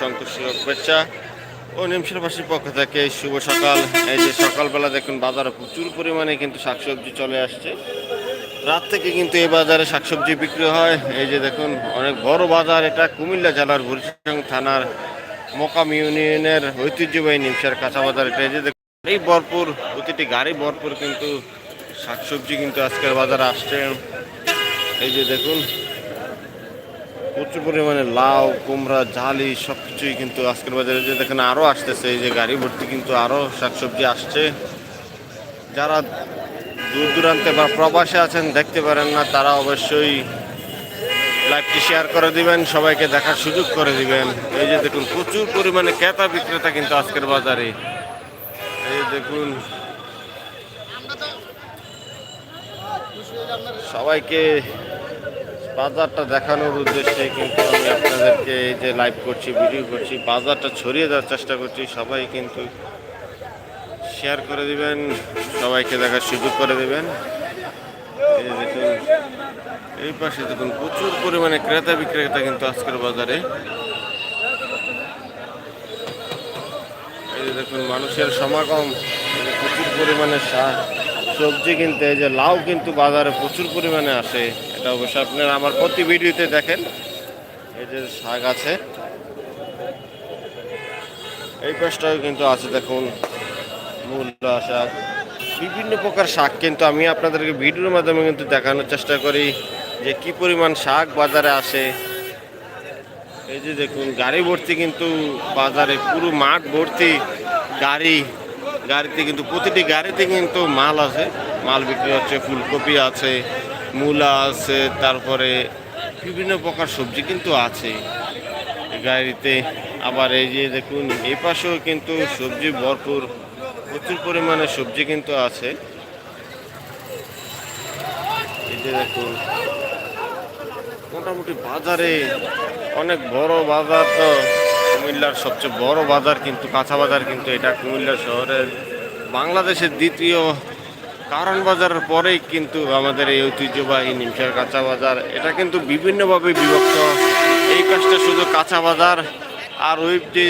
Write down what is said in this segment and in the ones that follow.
সন্তোষ শুভেচ্ছা ও নিমশিলবাসীর পক্ষ থেকে শুভ সকাল। এই যে সকালবেলা দেখুন বাজারে প্রচুর পরিমাণে কিন্তু শাকসবজি চলে আসছে। রাত থেকে কিন্তু এই বাজারে শাকসবজি বিক্রি হয়। এই যে দেখুন, অনেক বড় বাজার এটা কুমিল্লা জেলার বুড়িচং থানার মোকাম ইউনিয়নের ঐতিহ্যবাহী নিমসার কাঁচা বাজার এটা। এই যে দেখুন এই ভরপুর, প্রতিটি গাড়ি ভরপুর কিন্তু শাকসবজি কিন্তু আজকের বাজারে আসছে। এই যে দেখুন প্রচুর পরিমাণে লাউ, কুমড়া, জালি সব কিছুই কিন্তু আজকের বাজারে যে দেখেন আরও আসতেছে, এই যে গাড়ি ভর্তি কিন্তু আরও শাকসবজি আসছে। যারা দূর দূরান্তে বা প্রবাসে আছেন, দেখতে পারেন না, তারা অবশ্যই লাইভটি শেয়ার করে দিবেন, সবাইকে দেখার সুযোগ করে দিবেন। এই যে দেখুন, প্রচুর পরিমাণে ক্রেতা বিক্রেতা কিন্তু আজকের বাজারে। এই দেখুন, সবাইকে বাজারটা দেখানোর উদ্দেশ্যে কিন্তু আমি আপনাদেরকে এই যে লাইভ করছি ভিডিও করছি, বাজারটা ছড়িয়ে দেওয়ার চেষ্টা করছি। সবাই কিন্তু শেয়ার করে দিবেন, সবাইকে দেখার সুযোগ করে দেবেন। এই দেখুন, এই পাশে দেখুন, প্রচুর পরিমাণে ক্রেতা বিক্রেতা কিন্তু আজকের বাজারে। এই যে দেখুন, মানুষের সমাগম প্রচুর পরিমাণে সবজি কিনতে, এই যে লাউ কিন্তু বাজারে প্রচুর পরিমাণে আসে। এটা অবশ্য আপনারা আমার প্রতি ভিডিওতে দেখেন। এই যে শাক আছে। এই পাশটাও কিন্তু আছে, দেখুন মূল্যা শাক। বিভিন্ন প্রকার শাক কিন্তু আমি আপনাদেরকে ভিডিওর মাধ্যমে কিন্তু দেখানোর চেষ্টা করি যে কি পরিমাণ শাক বাজারে আসে। এই যে দেখুন, গাড়ি ভর্তি কিন্তু বাজারে, পুরো মাঠ ভর্তি গাড়ি। গাড়িতে কিন্তু প্রতিটি গাড়িতে কিন্তু মাল আছে। মাল বিক্রি হচ্ছে, ফুলকপি আছে। মূলা আছে, তারপরে বিভিন্ন প্রকার সবজি কিন্তু আছে। গাড়িতে আবার এই যে দেখুন, এই পাশেও কিন্তু সবজি ভরপুর, প্রচুর পরিমাণে সবজি কিন্তু আছে। এই যে দেখুন, মোটামুটি বাজারে অনেক বড় বাজার তো, কুমিল্লার সবচেয়ে বড় বাজার কিন্তু, কাঁচা বাজার কিন্তু এটা কুমিল্লা শহরের বাংলাদেশের দ্বিতীয় কারণ বাজারের পরেই কিন্তু আমাদের এই ঐতিহ্যবাহী নিমসার কাঁচা বাজার, এটা কিন্তু বিভিন্নভাবে বিভক্ত। এই কাজটা শুধু কাঁচা বাজার আর ওই যে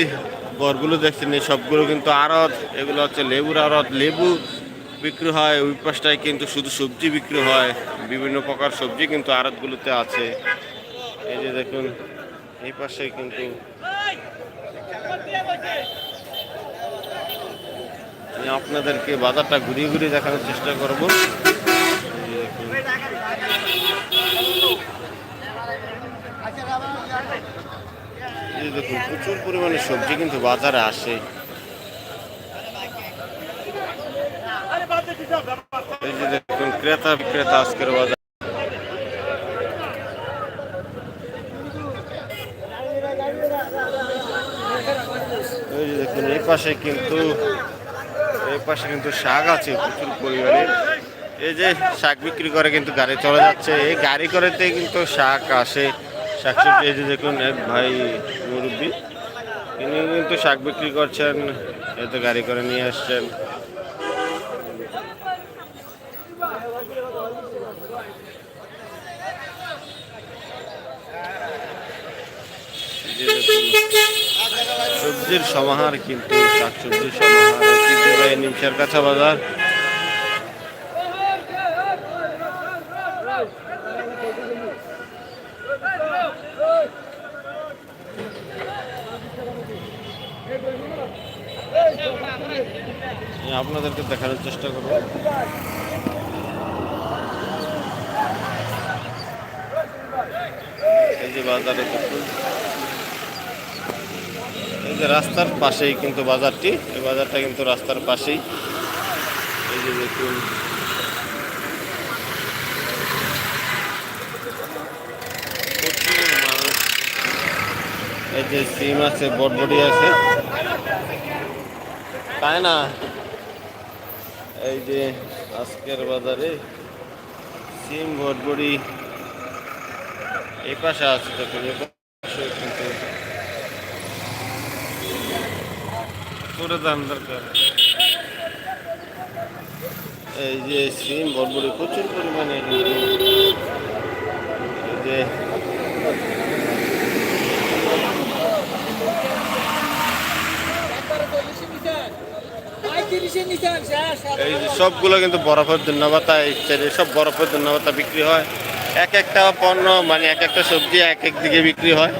ঘরগুলো দেখছেন, এই সবগুলো কিন্তু আড়ত। এগুলো হচ্ছে লেবুর আড়ত। লেবু বিক্রি হয়, ওই পাশটায় কিন্তু শুধু সবজি বিক্রি হয়। বিভিন্ন প্রকার সবজি কিন্তু আড়তগুলোতে আছে। এই যে দেখুন, এই পাশে কিন্তু আমি আপনাদেরকে বাজারটা ঘুরিয়ে ঘুরিয়ে দেখানোর চেষ্টা করব দেখুন। প্রচুর পরিমাণে সবজি কিন্তু বাজারে আসে এই যে দেখুন, ক্রেতা বিক্রেতা আজকের বাজার যে দেখুন, এই পাশে কিন্তু এই পাশে কিন্তু শাক আছে, প্রচুর পরিমাণে। এই যে শাক বিক্রি করে কিন্তু গাড়ি চলে যাচ্ছে। এই গাড়ি করেতে কিন্তু শাক আসে। শাক সবজি এই যে দেখুন, এক ভাই মুরব্বী, তিনি কিন্তু শাক বিক্রি করছেন। এই তো গাড়ি করে নিয়ে আসছেন। সবজির সমাহার কিন্তু শাক সবজির সমাহার ঐতিহ্যবাহী কাছা বাজার। আপনাদেরকে দেখানোর চেষ্টা করব। এই যে বাজারে যে রাস্তার পাশেই কিন্তু বাজারটি, এই বাজারটা কিন্তু রাস্তার পাশেই। এই যে দেখুন। এই যে সিম আছে বটবডি আছে। তাই না? এই যে আজকের বাজারে সিম বটবডি এই পাশে আছে দেখুন দাম দরকার। এই যে সিম বরবরি প্রচুর পরিমাণে যে এই যে সবগুলো কিন্তু বরফের ধন্যবাদা ইত্যাদি সব বরফের ধন্যবাদা বিক্রি হয়। এক একটা পণ্য মানে এক একটা সবজি এক এক দিকে বিক্রি হয়।